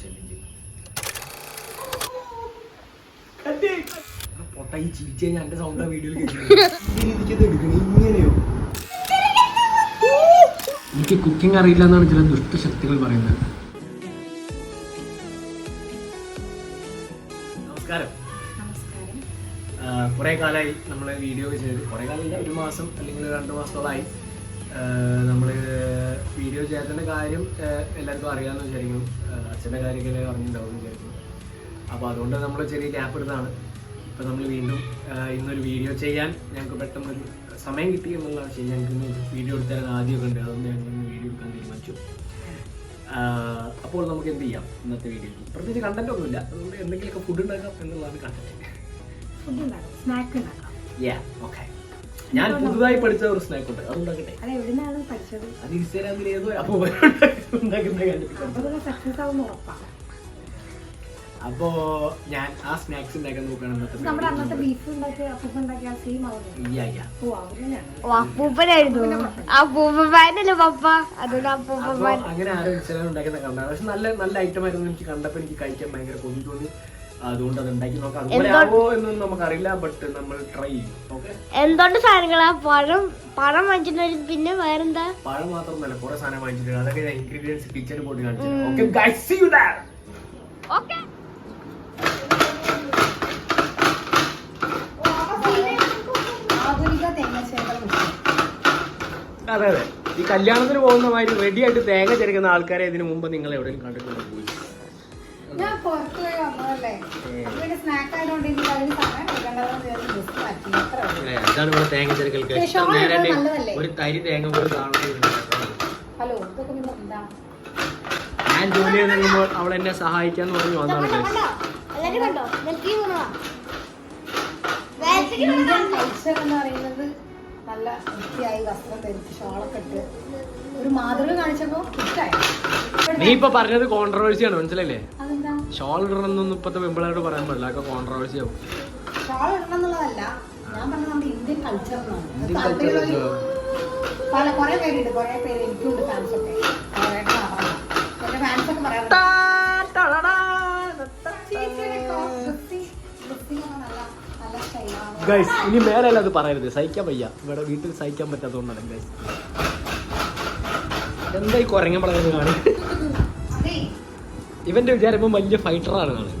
ശല്യം ചെയ്യും കണ്ടേ? എടാ പൊട്ടാ ഈ ചിരിച്ചു കഴിഞ്ഞാൽ എന്റെ സൗണ്ട് വീഡിയോയിൽ കേൾക്കുന്നത് എടുക്കണേ ഇങ്ങനെയോ? എനിക്ക് കുക്കിംഗ് അറിയില്ല എന്നാണ് ചില ദുഷ്ടശക്തികൾ പറയുന്നത്. നമസ്കാരം. കുറെ കാലമായി നമ്മൾ വീഡിയോ ചെയ്ത്. കുറെ കാലമില്ല ഒരു മാസം അല്ലെങ്കിൽ രണ്ട് മാസത്തോളമായി നമ്മൾ വീഡിയോ ചേട്ടന്റെ കാര്യം എല്ലാവർക്കും അറിയാമെന്ന് വിചാരിക്കും അച്ഛന്റെ കാര്യമൊക്കെ അറിഞ്ഞിട്ടുണ്ടാവും വിചാരിക്കും അപ്പോൾ അതുകൊണ്ട് നമ്മൾ ചെറിയ ഗ്യാപ്പ് എടുത്താണ്. ഇപ്പോൾ നമ്മൾ വീണ്ടും ഇന്നൊരു വീഡിയോ ചെയ്യാൻ ഞങ്ങൾക്ക് പെട്ടെന്നൊരു സമയം കിട്ടി എന്നുള്ള ശരി. ഞങ്ങൾക്ക് ഇന്ന് വീഡിയോ എടുത്താൽ ആദ്യമൊക്കെ ഉണ്ട്. അതുകൊണ്ട് ഞങ്ങൾ ഇന്ന് വീഡിയോ എടുക്കാൻ തീരുമാനിച്ചു. അപ്പോൾ നമുക്ക് എന്ത് ചെയ്യാം ഇന്നത്തെ വീഡിയോയിൽ? പ്രത്യേകിച്ച് കണ്ടന്റ് ഒന്നുമില്ല. അതുകൊണ്ട് എന്തെങ്കിലുമൊക്കെ ഫുഡ് ഉണ്ടാക്കാം എന്നുള്ളതാണ് കണ്ടന്റ് ഫുഡ് ഉണ്ടാക്കാം. സ്നാക്ക് ഉണ്ടാക്കാം. യാ okay. ഞാൻ പുതുതായി പഠിച്ച ഒരു സ്നാക്ക് ഉണ്ട് അത് ഇൻസ്റ്റാഗ്രാമിൽ ഏതോ അപ്പൊ ഉണ്ടാക്കുന്ന ഞാൻ ആ സ്നാക്സ് ഉണ്ടാക്കാൻ നോക്കുകയാണ് അങ്ങനെ ആരോ ഇൻസ്റ്റാഗ്രാം ഉണ്ടാക്കുന്ന കണ്ടാണ് പക്ഷെ നല്ല നല്ല ഐറ്റം ആയിരുന്നു എനിക്ക് കണ്ടപ്പോ എനിക്ക് കഴിക്കാൻ ഭയങ്കര കൊതി തോന്നി. അതുകൊണ്ട് അത് ഉണ്ടാക്കി നോക്കാം. അതുപോലെ ആവോ എന്നൊന്നും നമുക്കറിയില്ല ബട്ട് നമ്മൾ ട്രൈ ചെയ്യും. ഓക്കെ എന്തുകൊണ്ട് സാധനങ്ങളാ? പഴം പഴം വാങ്ങിച്ചിട്ട് പിന്നെ വേറെന്താ? പഴം മാത്രമല്ല കുറെ സാധനം വാങ്ങിച്ചിട്ടുണ്ട്. അതൊക്കെ ഞാൻ ഇൻഗ്രീഡിയൻസ് കിച്ചണിൽ പോയിട്ട് കാണിച്ചു okay guys see you that okay ആധുനിക തേങ്ങ ശേഖരം അതെ അതെ. ഈ കല്യാണത്തിന് പോകുന്ന മാതിരി റെഡി ആയിട്ട് തേങ്ങ ചെരുക്കുന്ന ആൾക്കാരെ ഇതിനു മുമ്പ് നിങ്ങൾ എവിടെയും കണ്ടിട്ടുണ്ടോ? പോയി ഞാൻ പുറത്ത് പോയി വന്നതല്ലേ. പിന്നെ സ്നാക്ക് ആയതുകൊണ്ട് എനിക്ക് അതിന് സമയം വിചാരിച്ച് അത്രേ ഇവിടെ തേങ്ങ ഇഷ്ടം നല്ലതല്ലേ? ഒരു തരി തേങ്ങ പോലും ഹലോ ഇതൊക്കെ പിന്നെ എന്താ? ഞാൻ ജോലി ചെയ്ത് കഴിയുമ്പോൾ അവൾ എന്നെ സഹായിക്കാൻ പറഞ്ഞു വന്നാണ് കൾച്ചർ എന്ന് പറയുന്നത് നല്ല വൃത്തിയായി വസ്ത്രം ധരിച്ച് ഷോളൊക്കെ ഇട്ട് ഒരു മാതൃക കാണിച്ചപ്പോ നീ ഇപ്പൊ പറഞ്ഞത് കോൺട്രവേഴ്സി ആണ് മനസ്സിലല്ലേ ഷോൾ ഇടണമെന്നൊന്നും ഇപ്പത്തെ പെമ്പിളായിട്ട് പറയാൻ പാടില്ല ഒക്കെ കോൺട്രവേഴ്സി ആവും. ഷോൾ ഞാൻ പറഞ്ഞത് നമ്മുടെ ഇന്ത്യൻ കൾച്ചർ എന്നാണ് ഇന്ത്യൻ താല്പര്യമുള്ളവര് culture പല കുറെ പേരുണ്ട് കുറെ പേര് എനിക്കുണ്ട് ഫാൻസ് ഒക്കെ. എന്റെ ഫാൻസ് പറയാറുണ്ട്. ഗൈസ് ഇനി മേലല്ല അത് പറയരുത്. സഹിക്കാൻ വയ്യ. ഇവിടെ വീട്ടിൽ സഹിക്കാൻ പറ്റാത്തതുകൊണ്ടാണ് ഗൈസ് എന്താ ഈ കുരങ്ങ പറയുന്നത് കാണി ഇവന്റെ വിചാരം വലിയ ഫൈറ്ററാണ് ആണ്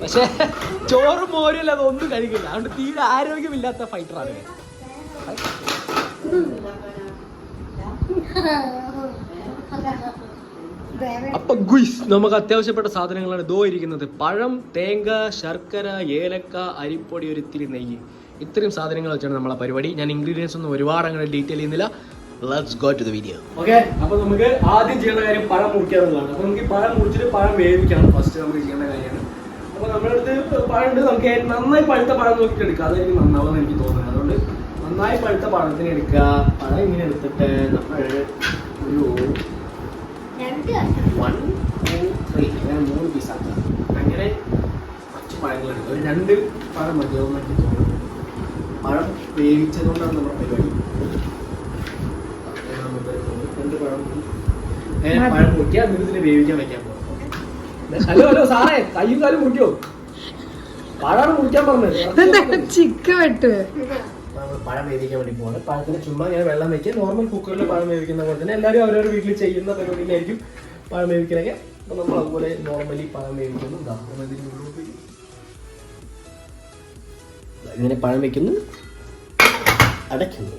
പക്ഷെ ചോറും മോരും അല്ലാതെ ഒന്നും കഴിക്കില്ല. അതുകൊണ്ട് തീരെ ആരോഗ്യമില്ലാത്ത ഫൈറ്ററാണ് അപ്പൊ ഗുയ്സ് നമുക്ക് അത്യാവശ്യപ്പെട്ട സാധനങ്ങളാണ് ഇതോ ഇരിക്കുന്നത്. പഴം തേങ്ങ ശർക്കര ഏലക്ക അരിപ്പൊടി ഒരു ഇത്തിരി നെയ്യ്. ഇത്രയും സാധനങ്ങൾ വെച്ചാണ് നമ്മളെ പരിപാടി. ഞാൻ ഇൻഗ്രീഡിയൻസ് ഒന്നും ഒരുപാട് അങ്ങനെ ഡീറ്റെയിൽ ചെയ്യുന്നില്ല. Let's go to the video okay അപ്പോൾ നമുക്ക് ആദ്യം ചെയ്യേണ്ട കാര്യം പഴം മുറിക്കുക എന്നുള്ളതാണ് അപ്പോൾ നമുക്ക് ഈ പഴം മുറിച്ചിട്ട് പഴം വേവിക്കണം ഫസ്റ്റ് നമുക്ക് ചെയ്യേണ്ട കാര്യമാണ്. അപ്പോൾ നമ്മുടെ അടുത്ത് പഴം ഉണ്ട് നമുക്ക് നന്നായി പഴുത്ത പഴം നോക്കിയിട്ട് എടുക്കുക അതായിരിക്കും നന്നാവുമെന്ന് എനിക്ക് തോന്നുന്നത്. അതുകൊണ്ട് നന്നായി പഴുത്ത പഴത്തിന് എടുക്കുക. പഴം ഇങ്ങനെ എടുത്തിട്ട് നമ്മൾ ഒരു വൺ ടു ത്രീ അങ്ങനെ മൂന്ന് പീസ് ആക്കുക അങ്ങനെ കുറച്ച് പഴങ്ങൾ എടുക്കുക ഒരു രണ്ട് പഴം മതിയാവും എനിക്ക് തോന്നുന്നു. പഴം വേവിച്ചതുകൊണ്ടാണ് നമ്മുടെ പരിപാടി. പഴം അങ്ങനെ പഴം എന്നിട്ട് ഇതിനെ വേവിക്കാൻ പോകും. ഹലോ ഹലോ സാറേ കയ്യും കാലും മുറിക്കോ പഴമാണ് മുറിക്കാൻ പറഞ്ഞത്. ചിക്ക വെട്ട് നമ്മൾ പഴം വേവിക്കാൻ വേണ്ടി പോകണം പഴത്തിന് ചുമ്മാ ഇങ്ങനെ വെള്ളം വെക്കുക. നോർമൽ കുക്കറിൽ പഴം വേവിക്കുന്ന പോലെ തന്നെ എല്ലാവരും അവരവരുടെ വീട്ടിൽ ചെയ്യുന്ന പരിപാടിയിലായിരിക്കും പഴം വേവിക്കണമെങ്കിൽ നമ്മൾ അതുപോലെ നോർമലി പഴം വേവിക്കുന്നു. ഇങ്ങനെ പഴം വെക്കുന്നു. അടയ്ക്കുന്നു.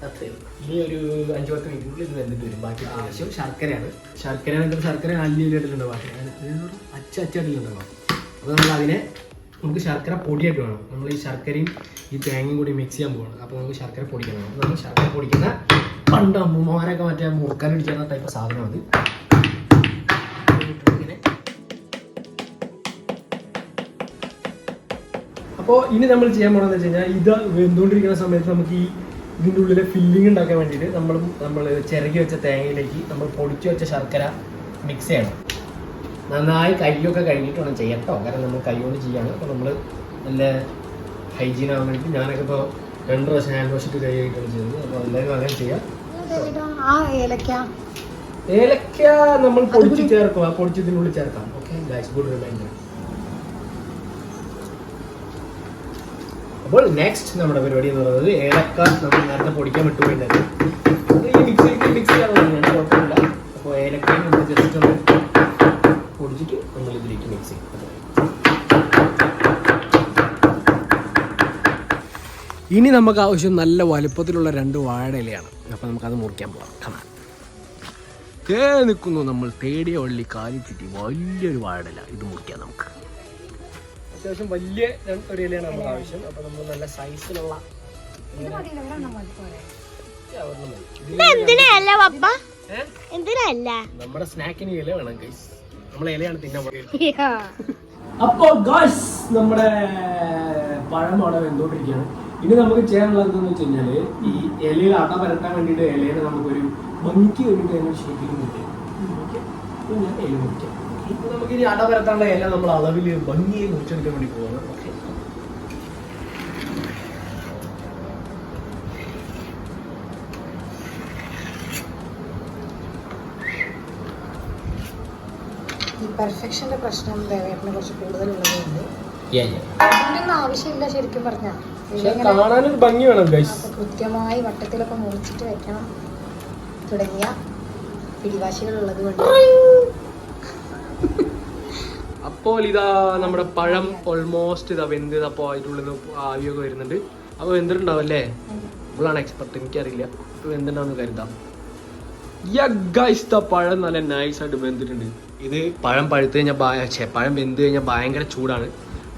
ഇനി ഒരു അഞ്ച് പത്ത് മിനിറ്റിനുള്ളിൽ ഇത് വന്നിട്ട് വരും. ബാക്കി ആവശ്യം ശർക്കരയാണ്. ശർക്കര എന്നിട്ട് ശർക്കര അല്ലിയിലിട്ടുണ്ടോ ബാക്കി അച്ച അച്ചടിയിലുണ്ടോ അപ്പോൾ നമ്മൾ അതിനെ നമുക്ക് ശർക്കര പൊടിയായിട്ട് വേണം. നമ്മൾ ഈ ശർക്കരയും ഈ തേങ്ങയും കൂടി മിക്സ് ചെയ്യാൻ പോകണം അപ്പോൾ നമുക്ക് ശർക്കര പൊടിക്കണം അപ്പോൾ നമ്മൾ ശർക്കര പൊടിക്കുന്ന പണ്ട് അമ്മമാരൊക്കെ മറ്റേ മുറുക്കാൻ അടിക്കുന്ന ടൈപ്പ് സാധനം അത് അപ്പോൾ ഇനി നമ്മൾ ചെയ്യാൻ പോകണമെന്ന് വെച്ച് കഴിഞ്ഞാൽ ഇത് വെന്തുകൊണ്ടിരിക്കുന്ന സമയത്ത് നമുക്ക് ഈ ഇതിന്റെ ഉള്ളിലെ ഫില്ലിംഗ് ഉണ്ടാക്കാൻ വേണ്ടിയിട്ട് നമ്മൾ നമ്മൾ ചിരകി വെച്ച തേങ്ങയിലേക്ക് നമ്മൾ പൊടിച്ചു വെച്ച ശർക്കര മിക്സ് ചെയ്യണം. നന്നായി കൈയൊക്കെ കഴിഞ്ഞിട്ട് വേണം ചെയ്യാം കേട്ടോ കാരണം നമ്മൾ കൈകൊണ്ട് ചെയ്യാണ്. അപ്പോൾ നമ്മൾ നല്ല ഹൈജീൻ ആവാൻ വേണ്ടി ഞാനൊക്കെ ഇപ്പോൾ രണ്ട് പ്രാവശ്യം ഹാൻഡ് വാഷ് ഇട്ട് കൈ കഴിക്കുകയാണ് ചെയ്തത് അപ്പോൾ എല്ലാവരും അങ്ങനെ ചെയ്യാം. ഏലക്ക. നമ്മൾ പൊടിച്ച് ചേർക്കുക പൊടിച്ചതിനുള്ളിൽ ചേർക്കാം. ഓക്കെ ഗൈസ് ഗുഡ് റിമൈൻഡർ അപ്പോൾ നെക്സ്റ്റ് നമ്മുടെ പരിപാടി എന്ന് പറയുന്നത് ഏലക്ക നമ്മൾ നേരത്തെ പൊടിക്കാൻ വിട്ടുപോയിട്ടുണ്ടായിരുന്നു. അത് ഈ മിക്സിക്ക് മിക്സ് ചെയ്യാവുന്നതാണ് കുഴപ്പമില്ല. അപ്പോൾ ഏലക്കയും നമ്മൾ ജസ്റ്റ് ഒന്ന് പൊടിച്ചിട്ട് നമ്മൾ ഇതിലേക്ക് മിക്സ് ചെയ്യും. ഇനി നമുക്ക് ആവശ്യം നല്ല വലുപ്പത്തിലുള്ള രണ്ട് വാഴയിലയാണ് അപ്പോൾ നമുക്കത് മുറിക്കാൻ പോകാം കാണാം തേ നിൽക്കുന്നു നമ്മൾ. തേടിയ വള്ളി കാലിച്ചിട്ട് വലിയൊരു വാഴയില ഇത് മുറിക്കാം നമുക്ക്. അത്യാവശ്യം വലിയ ഒരു ഇലയാണ് നമുക്ക് ആവശ്യം. അപ്പൊ നമ്മൾ നല്ല സൈസിലുള്ള നമ്മുടെ സ്നാക്കിന് ഇല വേണം ഗൈസ് നമ്മളെ ഇലയാണ് തിന്നാൻ അപ്പോൾ ഗൈസ് നമ്മുടെ പഴം അവിടെ വെന്തോണ്ടിരിക്കുകയാണ് ഇനി നമുക്ക് ചെയ്യാനുള്ളത് എന്താണെന്ന് വെച്ച് കഴിഞ്ഞാൽ ഈ ഇലയിൽ അട പരത്താൻ വേണ്ടിയിട്ട് ഇലയിൽ നമുക്കൊരു ഭംഗിക്ക് വേണ്ടിയിട്ട് അതിന് ഷേപ്പിൽ മുറിക്കാം അപ്പോൾ ഞാൻ ഇല മുറിക്കാം ഇപ്പൊ നമുക്ക് ഇനി അട പരത്താനുള്ള എല്ലാം നമ്മൾ അളവിൽ ഭംഗിയെ മുറിച്ചെടുക്കാൻ വേണ്ടി പോകുന്നത് ഈ പെർഫെക്ഷന്റെ പ്രശ്നം ദേവേട്ടനെ കുറച്ച് കൂടുതലുള്ളതുകൊണ്ട്. ആവശ്യമില്ല ശരിക്കും പറഞ്ഞാൽ കാണാനൊരു ഭംഗി വേണം കൃത്യമായി വട്ടത്തിലൊക്കെ മുറിച്ചിട്ട് വെക്കണം. തുടങ്ങിയ പിടിവാശികൾ ഉള്ളത് കൊണ്ട് അപ്പോൾ ഇതാ നമ്മുടെ പഴം ഓൾമോസ്റ്റ് ഇതാ വെന്ത് അപ്പോൾ നിന്ന് ആവിയൊക്കെ വരുന്നുണ്ട്. അപ്പോൾ വെന്തിട്ടുണ്ടാവും അല്ലേ? ഇവളാണ് എക്സ്പെർട്ട് എനിക്കറിയില്ല. അപ്പോൾ വെന്തിട്ടുണ്ടാവുന്ന കരുതാം. യഗൈസ്ത പഴം നല്ല നൈസായിട്ട് വെന്തിട്ടുണ്ട്. ഇത് പഴം പഴുത്ത് കഴിഞ്ഞാൽ ഭയ- പഴം വെന്ത് കഴിഞ്ഞാൽ ഭയങ്കര ചൂടാണ്.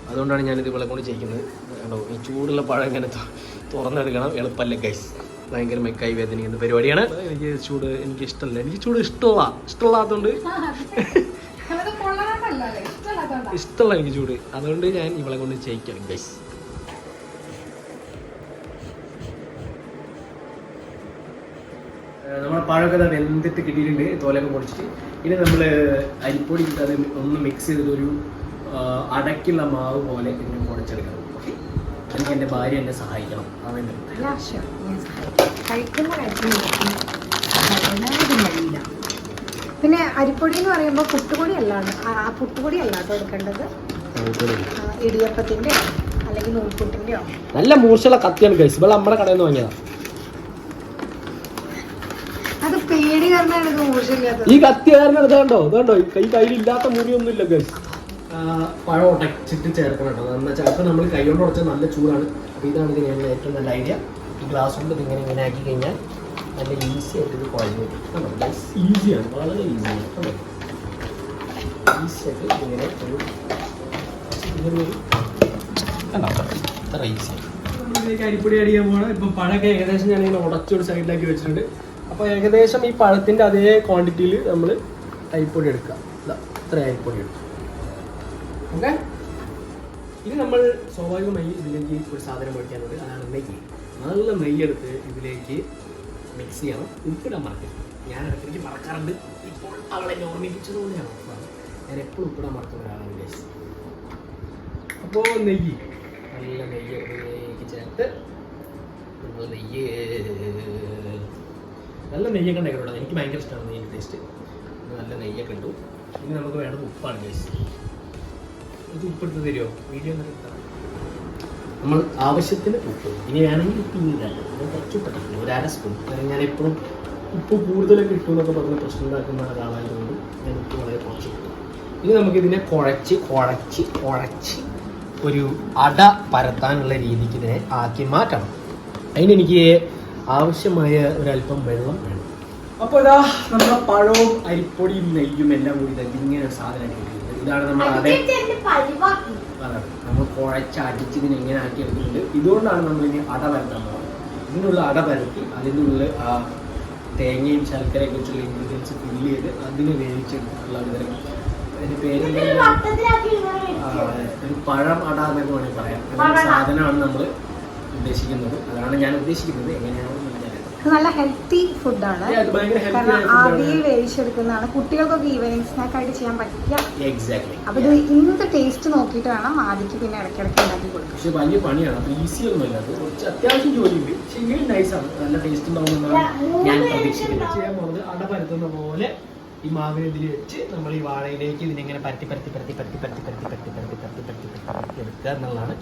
അതുകൊണ്ടാണ് ഞാനിത് ഇവളെ കൊണ്ട് ചെയ്യിക്കുന്നത്. കണ്ടോ ഈ ചൂടുള്ള പഴം ഇങ്ങനെ തുറന്നെടുക്കണം എളുപ്പമല്ല ഗൈസ് ഭയങ്കര മെക്കായി വേദനിക്കുന്ന പരിപാടിയാണ്. എനിക്ക് ചൂട് എനിക്ക് ഇഷ്ടമല്ല എനിക്ക് ചൂട് ഇഷ്ടമുള്ള ഇഷ്ടമുള്ളതുകൊണ്ട് ഇഷ്ടമുള്ള എനിക്ക് ചൂട്. അതുകൊണ്ട് ഞാൻ ഇവളെ കൊണ്ട് ചെയ്യിക്കാം ഗൈസ് നമ്മുടെ പഴമൊക്കെ വെന്തിട്ട് കിട്ടിയിട്ടുണ്ട്. തോലൊക്കെ പൊടിച്ചിട്ട്. ഇനി നമ്മൾ അരിപ്പൊടി അത് ഒന്ന് മിക്സ് ചെയ്തിട്ട് ഒരു അടയ്ക്കുള്ള മാവ് പോലെ ഇങ്ങനെ പൊടിച്ചെടുക്കണം. ഓക്കെ എനിക്ക് എന്റെ ഭാര്യ എന്നെ സഹായിക്കണം. അവൻ sure. പിന്നെ അരിപ്പൊടി എന്ന് പറയുമ്പോൾ പുട്ടുപൊടി അല്ലാണ് ആ പുട്ടുപൊടി അല്ലാതെ എടുക്കേണ്ടത്. ഇടിയപ്പത്തിന്റെ ഇടിയപ്പത്തിന്റെയോ അല്ലെങ്കിൽ നൂൽപുട്ടിന്റെയോ? നല്ല മൂർച്ചയുള്ള കത്തിയാണ് ഗൈസ് ഇവിടെ നമ്മുടെ കടയിൽ നിന്ന് വാങ്ങിയതാ. അത് പേടി കാരണമാണ് ഇത് ഈ കത്തി കാരണം ഇതാണ്ടോ ഇതാണ്ടോ കൈ കയ്യിലില്ലാത്ത മുറിയൊന്നും ഇല്ല ഗൈസ് പഴം ഉടച്ചിട്ട് ചേർക്കണം കേട്ടോ. വെച്ചാൽ നമ്മൾ കൈ കൊണ്ട് ഉടച്ചാൽ നല്ല ചൂടാണ്. അപ്പോൾ ഇതാണ് ഇതിന് ഏറ്റവും നല്ല ഐഡിയ ഈ ഗ്ലാസ് കൊണ്ട് ഇങ്ങനെ ഇങ്ങനെ ആക്കി കഴിഞ്ഞാൽ നല്ല ഈസി ആയിട്ട് ഇത് കുഴഞ്ഞു കിട്ടും ഈസിയാണ് വളരെ ഈസിയാണ് കണ്ടോ ഈസി ആയിട്ട് ഇങ്ങനെ ഒരു ഇങ്ങനെ ഒരു കണ്ടോ ഇത്ര ഇതിലേക്ക് അരിപ്പൊടി അടിക്കാൻ പോകണം ഇപ്പം പഴമൊക്കെ ഏകദേശം ഞാനിങ്ങനെ ഉടച്ചൊരു സൈഡിലാക്കി വെച്ചിട്ടുണ്ട്. അപ്പോൾ ഏകദേശം ഈ പഴത്തിന്റെ അതേ ക്വാണ്ടിറ്റിയിൽ നമ്മൾ അരിപ്പൊടി എടുക്കുക. ഇതാ ഇത്ര അരിപ്പൊടി എടുക്കുക ഓക്കെ ഇനി നമ്മൾ സ്വാഭാവികമായി ഇതിലേക്ക് ഒരു സാധനം മേടിക്കാനുണ്ട് അതാണ് നെയ്യ്. നല്ല നെയ്യെടുത്ത് ഇതിലേക്ക് മിക്സ് ചെയ്യണം ഉപ്പിടാൻ മറക്കരുത്. ഞാൻ ഇടയ്ക്കിടയ്ക്ക് മറക്കാറുണ്ട്. ഇപ്പോൾ അവളെ ഓർമ്മിപ്പിച്ചതുകൊണ്ടാണ് ഞാൻ എപ്പോഴും ഉപ്പിടാൻ മറക്കുന്ന ഒരാളാണ് ഗൈസ് അപ്പോൾ നെയ്യ്. നല്ല നെയ്യ് നെയ്യ്ക്ക് ചേർത്ത് നമ്മൾ നെയ്യ് നല്ല നെയ്യൊക്കെ കേട്ടോ എനിക്ക് ഭയങ്കര ഇഷ്ടമാണ് നെയ്യ് ടേസ്റ്റ് നല്ല നെയ്യൊക്കെ ഇട്ടു ഇനി നമുക്ക് വേണ്ടത് ഉപ്പാണ് ടേസ്റ്റ് ഇത് ഉപ്പെടുത്ത് തരുമോ വീഡിയോ നമ്മൾ ആവശ്യത്തിന് ഉപ്പ്. ഇനി വേണമെങ്കിൽ ഉപ്പ് ഇല്ല കുറച്ച് പെട്ടെന്ന് ഒരു അര സ്പൂൺ. കാരണം ഞാൻ എപ്പോഴും ഉപ്പ് കൂടുതലൊക്കെ ഇട്ടു എന്നൊക്കെ പറഞ്ഞ് പ്രശ്നം ഉണ്ടാക്കുന്ന ഒരാളായതുകൊണ്ട് ഞാൻ ഉപ്പ് വളരെ കുറച്ച് ഇട്ടു. ഇനി നമുക്കിതിനെ കുഴച്ച് കുഴച്ച് കുഴച്ച് ഒരു അട പരത്താനുള്ള രീതിക്ക് ഇതിനെ ആക്കി മാറ്റണം. അതിനെനിക്ക് ആവശ്യമായ ഒരല്പം വെള്ളം വേണം. അപ്പോൾ ഇതാ നമ്മുടെ പഴവും അരിപ്പൊടിയും നെയ്യും എല്ലാം കൂടി ഇങ്ങനെ ഒരു സാധനം ഇതാണ് നമ്മുടെ അട അതെ. നമ്മൾ കുഴച്ച് അടിച്ച് ഇതിനെ എങ്ങനെ ആക്കി എടുക്കുന്നുണ്ട് ഇതുകൊണ്ടാണ് നമ്മൾ ഇനി അട പരത്താൻ പോകുന്നത് ഇതിനുള്ള അട പരത്തി അതിന്റെ ഉള്ളിൽ ആ തേങ്ങയും ശർക്കരയും കുറിച്ചുള്ള ഇൻഗ്രീഡിയൻസ് ഫില്ല് ചെയ്ത് അതിന് വേവിച്ചെടുത്തിട്ടുള്ള അതിന്റെ പേരെന്താ? ആ, ഒരു പഴം അട എന്നൊക്കെ വേണമെങ്കിൽ പറയാം. സാധനമാണ് നമ്മൾ ഉദ്ദേശിക്കുന്നത്. അതാണ് ഞാൻ ഉദ്ദേശിക്കുന്നത്. ഇത് നല്ല ഹെൽത്തി ഫുഡാണ് കാരണം. ആവിയിൽ വേവിച്ചെടുക്കുന്നതാണ് കുട്ടികൾക്കൊക്കെ ഈവനിങ് സ്നാക്ക് ആയിട്ട് ചെയ്യാൻ പറ്റിയ അപ്പൊ ഇത് ഇന്നത്തെ ടേസ്റ്റ് നോക്കിയിട്ട് വേണം ആദിക്ക് പിന്നെ ഇടയ്ക്കിടയ്ക്ക് ഉണ്ടാക്കി കൊടുക്കും പക്ഷെ വലിയ പണിയാണ് അപ്പൊ ഈസി ഒന്നും അല്ല അത് കുറച്ച് അത്യാവശ്യം ജോലിയുണ്ട് പക്ഷെ നൈസാണ് നല്ല ടേസ്റ്റ് ഉണ്ടാവുമെന്നാണ് ഞാൻ പ്രതീക്ഷിക്കുന്നത് ചെയ്യാൻ പോകുന്നത് അട പരത്തുന്ന പോലെ ഈ മാവിനെ ഇതിൽ വെച്ച് നമ്മൾ ഈ വാഴയിലേക്ക് ഇതിനെങ്ങനെ പരത്തി പരത്തി പരത്തി പരത്തി പരത്തി പരത്തി പരത്തി പരത്തി പരത്തി പരത്തി പരത്തി എടുക്കുക എന്നുള്ളതാണ്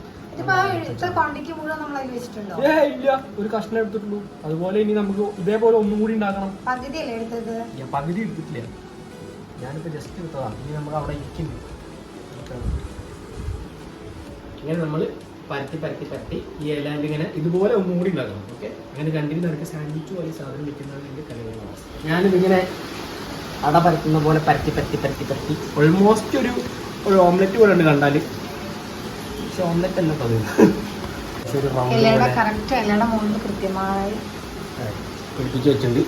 ഇല്ല. ഒരു കഷ്ണം എടുത്തിട്ടുള്ളൂ. അതുപോലെ ഇനി നമുക്ക് ഇതേപോലെ ഒന്നും കൂടി ഉണ്ടാക്കണം. ഞാൻ പകുതി എടുത്തിട്ടില്ല. ഞാനിപ്പോ ജസ്റ്റ് എടുത്തതാ ഇനി നമ്മൾ അവിടെ ഇരിക്കുന്നു. ഇങ്ങനെ നമ്മൾ പരത്തി പരത്തി പരത്തി ഈ എല്ലാം ഇങ്ങനെ ഇതുപോലെ ഒന്നും കൂടി ഉണ്ടാക്കണം. ഓക്കെ അങ്ങനെ കണ്ടിന് നടക്കുക. സാൻഡ്വിച്ച് പോലെ സാധനം വെക്കുന്നതാണ് എന്റെ കലകളാണ് ഞാനിതിങ്ങനെ അട പരത്തുന്ന പോലെ പരത്തി പരത്തി പരത്തി പരത്തി. ഓൾമോസ്റ്റ് ഒരു ഒരു ഓംലെറ്റ് പോലെ ഉണ്ട് കണ്ടാൽ പക്ഷെ തോന്നുന്നു പക്ഷെ ഒരു കൃത്യമായി. പിടിപ്പിച്ച് വെച്ചിട്ടുണ്ട്.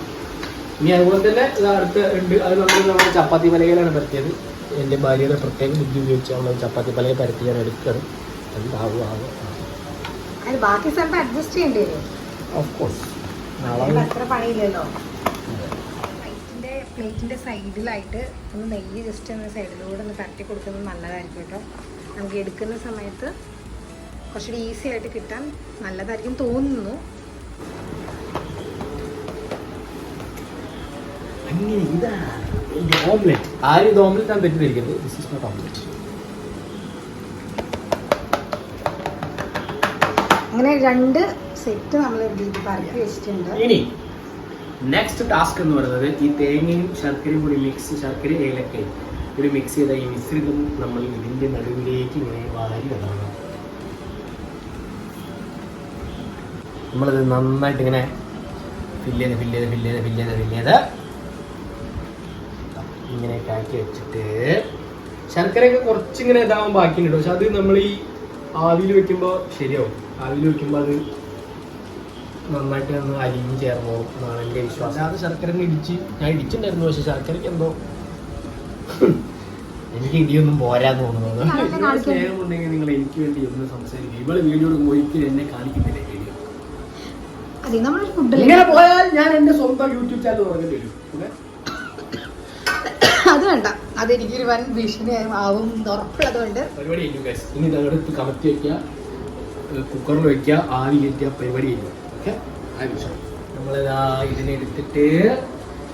ഇനി അതുപോലെ തന്നെ ഇത് അടുത്ത് ഉണ്ട്. അത് നമ്മൾ നമ്മുടെ ചപ്പാത്തി പലകയിലാണ് പരത്തിയത്. എന്റെ ഭാര്യയുടെ പ്രത്യേക ബുദ്ധി ഉപയോഗിച്ച് നമ്മൾ ചപ്പാത്തി പലക പരത്തി ഞാൻ എടുക്കണം എന്താവും ആവും ബാക്കി സ്ഥലത്ത് അഡ്ജസ്റ്റ് ചെയ്യേണ്ടി വരും. ഓഫ് കോഴ്സ് അതിന് അത്ര പണിയില്ലല്ലോ. പ്ലേറ്റിന്റെ പ്ലേറ്റിന്റെ സൈഡിലായിട്ട് ഒന്ന് നെയ്യ് ജസ്റ്റ് ഒന്ന് സൈഡിലൂടെ ഒന്ന് തട്ടി കൊടുക്കുന്നത് നല്ലതായിരിക്കും കേട്ടോ. നമുക്ക് എടുക്കുന്ന സമയത്ത് കുറച്ചുകൂടി ഈസി ആയിട്ട് കിട്ടാൻ നല്ലതായിരിക്കും തോന്നുന്നു. അങ്ങനെ ഇതാണ് ഓംലെറ്റ് ആരും ഇത് ഓംലെറ്റ് ആണ് തെറ്റിദ്ധരിക്കുന്നത് ദിസ് ഇസ് നോട്ട് ഓംലെറ്റ് അങ്ങനെ രണ്ട് സെറ്റ് നമ്മൾ വെച്ചിട്ടുണ്ട്. ഇനി നെക്സ്റ്റ് ടാസ്ക് എന്ന് പറയുന്നത് ഈ തേങ്ങയും ശർക്കരയും കൂടി മിക്സ് ശർക്കര ഏലക്കയും. കൂടി മിക്സ് ചെയ്ത ഈ മിശ്രിതം നമ്മൾ ഇതിന്റെ നടുവിലേക്ക് ഇങ്ങനെ വാരി ഇടണം നമ്മളത് നന്നായിട്ട് ഇങ്ങനെ ഫില്ല് ചെയ്ത് ഫില്ല് ചെയ്ത് ഫില്ല് ചെയ്ത് ഫില്ല് ചെയ്ത് ഫില്ല് ചെയ്ത്. ഇങ്ങനെ ആക്കി വെച്ചിട്ട് ശർക്കരയൊക്കെ കുറച്ചിങ്ങനെ ഇതാവാൻ ബാക്കിയുണ്ട് പക്ഷെ അത് നമ്മൾ ഈ ആവിയിൽ വെക്കുമ്പോൾ ശരിയാവും. ആവിയിൽ വെക്കുമ്പോൾ അത് നന്നായിട്ട് ഒന്ന് അരിഞ്ഞ് ചേർന്നോ എന്നാണ് എന്റെ വിശ്വാസം. അത് ശർക്കര ഇടിച്ച് ഞാൻ ഇടിച്ചിട്ടുണ്ടായിരുന്നു പക്ഷെ ശർക്കരയ്ക്ക് എന്തോ എനിക്ക് ഇനിയൊന്നും പോരാ തോന്നുന്നത്. സ്നേഹമുണ്ടെങ്കിൽ നിങ്ങൾ എനിക്ക് വേണ്ടി ഒന്ന് സംസാരിക്കും. ഇവൾ വീഡിയോ ഒരിക്കലും എന്നെ കാണിക്കുന്നില്ല അതെ ഇങ്ങനെ പോയാൽ ഞാൻ എന്റെ സ്വന്തം യൂട്യൂബ് ചാനൽ തുടങ്ങേണ്ടി വരും. അത് വേണ്ട. അതെനിക്കൊരു വൻ ഭീഷണി ആവും ഉറപ്പുള്ളതുകൊണ്ട്. പരിപാടി. ഇനി ഇതങ്ങോട്ട് കമത്തി വെക്കുക കുക്കറിൽ വെക്കുക ആവി കയറ്റുക പരിപാടി ഇല്ല ഓക്കെ നമ്മളിതാ ഇതിനെടുത്തിട്ട്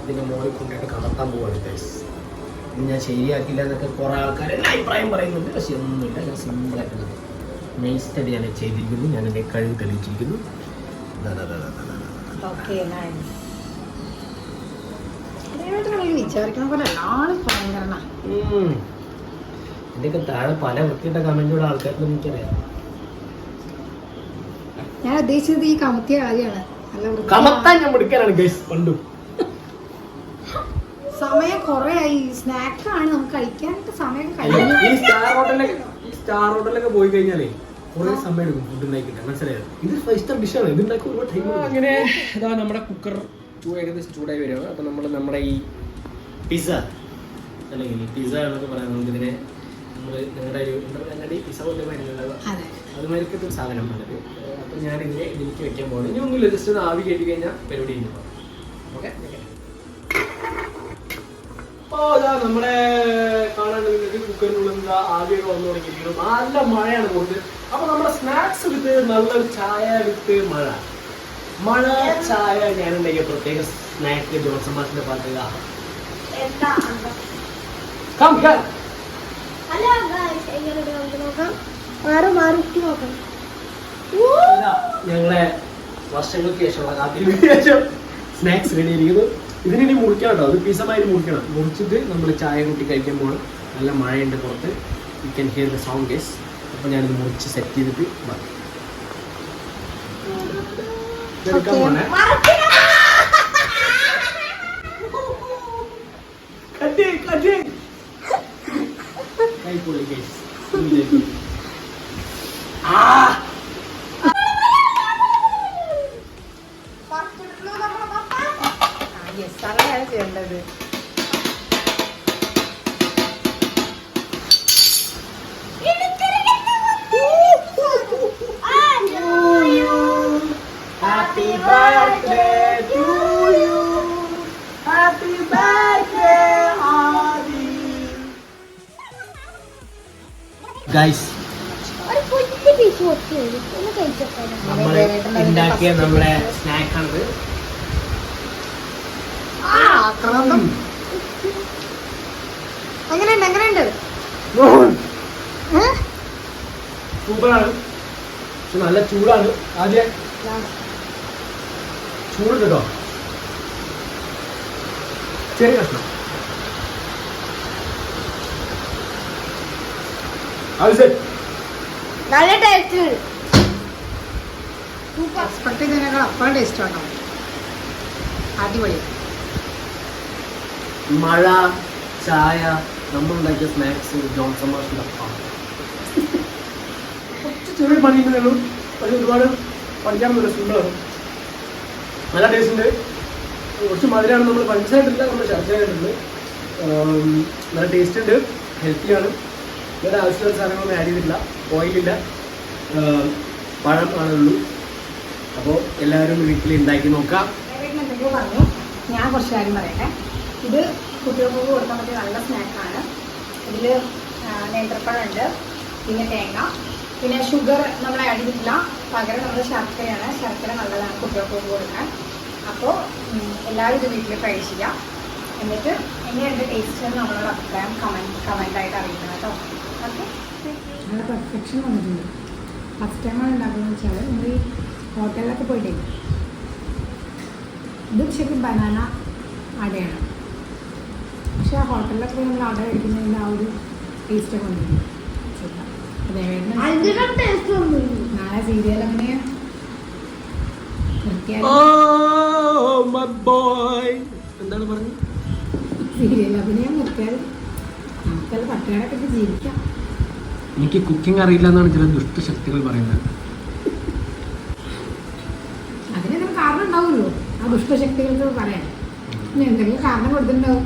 ഇതിന്റെ മുകളിൽ കൊണ്ടിട്ട് കമത്താൻ പോവാണ് ഗൈസ് ഞാൻ ശരിയാക്കില്ല എന്നൊക്കെ കുറെ ആൾക്കാർ അഭിപ്രായം പറയുന്നുണ്ട്. പക്ഷെ ഒന്നുമില്ല. ഞാൻ സിമ്പിളായിട്ട് സ്റ്റഡി ഞാൻ ചെയ്തിരിക്കുന്നു. ഞാൻ എന്റെ കഴിവ് തെളിയിച്ചിരിക്കുന്നു. ഇതിന്റെയൊക്കെ താഴെ പല വൃത്തിയുടെ കമന്റിലൂടെ ആൾക്കാർക്ക് എനിക്കറിയാം. ഞാൻ ഉദ്ദേശിച്ചത് ഈ കമത്തിയ കാര്യമാണ്. കമത്താൻ ഞാൻ മുടിക്കാനാണ് ഗൈസ് പണ്ടും. സമയം കൊറേയായി. ആയി സ്നാക്ക് ആണ് നമുക്ക് കഴിക്കാൻ സമയം കഴിഞ്ഞു ഈ സ്റ്റാർ ഹോട്ടലിലൊക്കെ ഈ സ്റ്റാർ ഹോട്ടലിലൊക്കെ പോയി കഴിഞ്ഞാലേ കുറേ സമയം എടുക്കും ഫുഡ് ഉണ്ടാക്കി കിട്ടാൻ മനസ്സിലായത് ഇത് ഫൈവ് സ്റ്റാർ ഡിഷാണ് ഇത് ഉണ്ടാക്കി ഒരുപാട് ടൈം അങ്ങനെ ഇതാ നമ്മുടെ കുക്കർ ഏകദേശം ചൂടായി വരികയാണ് അപ്പൊ നമ്മൾ നമ്മുടെ ഈ പിസ്സ അല്ലെങ്കിൽ പിസ്സ എന്നൊക്കെ പറയാം. നമുക്കിതിനെ നമ്മൾ നിങ്ങളുടെ ഒരു നിങ്ങളുടെ പിസ്സ പോലെ മരുന്നുണ്ടാവുക അതെ. അതുമാതിരിക്കത്തെ ഒരു സാധനമാണ് അപ്പൊ ഞാൻ ഇതിനെ ഇതിലേക്ക് വെക്കാൻ പോകുന്നത് ഇനി ഒന്നുമില്ല. ജസ്റ്റ് ഒന്ന് ആവി കയറ്റി കഴിഞ്ഞാൽ പരിപാടി കഴിഞ്ഞു ഓക്കെ? ഓ ഇതാ നമ്മുടെ കാണാൻ നിങ്ങൾക്ക് കുക്കറിനുള്ളിൽ നിന്ന് ആവിയൊക്കെ വന്നു തുടങ്ങിയിരിക്കുന്നു നല്ല മഴയാണ് പോകുന്നത് അപ്പൊ നമ്മുടെ സ്നാക്സ് വിത്ത് നല്ലൊരു ചായ വിത്ത് മഴ. മഴ ചായ ഞാനുണ്ടെങ്കിൽ പ്രത്യേക സ്നാക്ക് ജോൺസൺ മാഷിന്റെ പാട്ട് കം ഞങ്ങളെ വർഷങ്ങൾക്ക് ശേഷമുള്ള കാത്തിരിപ്പിന് ശേഷം സ്നാക്സ് റെഡി ഇതിനി മുറിക്കണം കേട്ടോ. അത് പീസമായിട്ട് മുറിക്കണം. മുറിച്ചിട്ട് നമ്മൾ ചായ കൂട്ടി കഴിക്കുമ്പോൾ നല്ല മഴയുണ്ട് പുറത്ത്. You can hear the sound guys അപ്പോൾ ഞാനിത് മുറിച്ച് സെറ്റ് ചെയ്തിട്ട് ഗേസ് ആ! വരുന്നത് Happy birthday to you. Happy birthday, Adi. Guys, നമ്മൾ ഉണ്ടാക്കിയ നമ്മുടെ സ്നാക്കാണിത് എങ്ങനെയുണ്ട് എങ്ങനെയുണ്ട്? സൂപ്പറാണ്. പക്ഷെ നല്ല ചൂടാണ്. ആദ്യം ചൂട് കേട്ടോ ചെറിയ കഷ്ണം. നല്ല ടേസ്റ്റ് എക്സ്പെക്ട് ചെയ്തതിനേക്കാൾ അപ്പം ടേസ്റ്റ് ഉണ്ടാവും അടിപൊളി. മഴ ചായ നമ്മളുണ്ടാക്കിയ സ്നാക്സ് ജോൺസൺ മാഷിന്റെ അപ്പാണ് കുറച്ച് ചെറിയ പണിയുന്നേ ഉള്ളൂ. പക്ഷെ ഒരുപാട് പഠിക്കാനൊന്നുമില്ല സിമ്പിളാണ് നല്ല ടേസ്റ്റ് ഉണ്ട്. കുറച്ച് മധുരമാണ് നമ്മൾ പഞ്ചായത്തില്ല നമ്മൾ ചർച്ച ചെയ്തിട്ടുണ്ട് നല്ല ടേസ്റ്റ് ഉണ്ട്. ഹെൽത്തിയാണ് വേറെ ആവശ്യമുള്ള സാധനങ്ങളൊന്നും ആഡ് ചെയ്തിട്ടില്ല. ഓയിലില്ല പഴം ആണുള്ളൂ അപ്പോൾ എല്ലാവരും വീട്ടിൽ ഉണ്ടാക്കി നോക്കാം. ഞാൻ കുറച്ച് കാര്യം പറയട്ടെ. ഇത് കുട്ടികൾക്ക് കൊടുക്കാൻ പറ്റിയ നല്ല സ്നാക്കാണ്. ഇതിൽ നേന്ത്രപ്പഴമുണ്ട് പിന്നെ തേങ്ങ പിന്നെ ഷുഗർ നമ്മൾ ആഡ് ചെയ്തിട്ടില്ല. പകരം നമ്മൾ ശർക്കരയാണ്. ശർക്കര നല്ലതാണ് കുട്ടികൾക്ക് കൊടുക്കാൻ. അപ്പോൾ എല്ലാവരും ഇത് വീട്ടിൽ ട്രൈ ചെയ്യാം. എന്നിട്ട് എങ്ങനെയുണ്ട് ടേസ്റ്റ് എന്ന് നമ്മളോട് അഭിപ്രായം കമന്റ് കമന്റായിട്ട് അറിയിക്കണം കേട്ടോ. പെർഫെക്ഷൻ വന്നിട്ടുണ്ട്. ഫസ്റ്റ് ടൈമാണ് ഉണ്ടാക്കുന്നത് വെച്ചാൽ നമ്മൾ ഈ ഹോട്ടലിലൊക്കെ പോയിട്ടേ ഇത് ശരിക്കും ബനാന അടയാണ്. പക്ഷെ ആ ഹോട്ടലിലൊക്കെ നമ്മൾ അവിടെ കഴിക്കുന്നതിന്റെ ആ ഒരു ടേസ്റ്റ് ഒക്കെ ഉണ്ട്. നാളെ സീരിയൽ അങ്ങനെ എന്താണ് പറഞ്ഞത് സീരിയൽ അഭിനയം നിർത്തിയാൽ നമുക്കല്ല പട്ടികളൊക്കെ ഇട്ട് ജീവിക്കാം. എനിക്ക് കുക്കിംഗ് അറിയില്ല എന്നാണ് ചില ദുഷ്ടശക്തികൾ പറയുന്നത്. അതിന് എന്തെങ്കിലും കാരണം ഉണ്ടാവുമല്ലോ. ആ ദുഷ്ടശക്തികൾക്ക് പറയാൻ പിന്നെ എന്തെങ്കിലും കാരണം കൊടുത്തിട്ടുണ്ടാവും.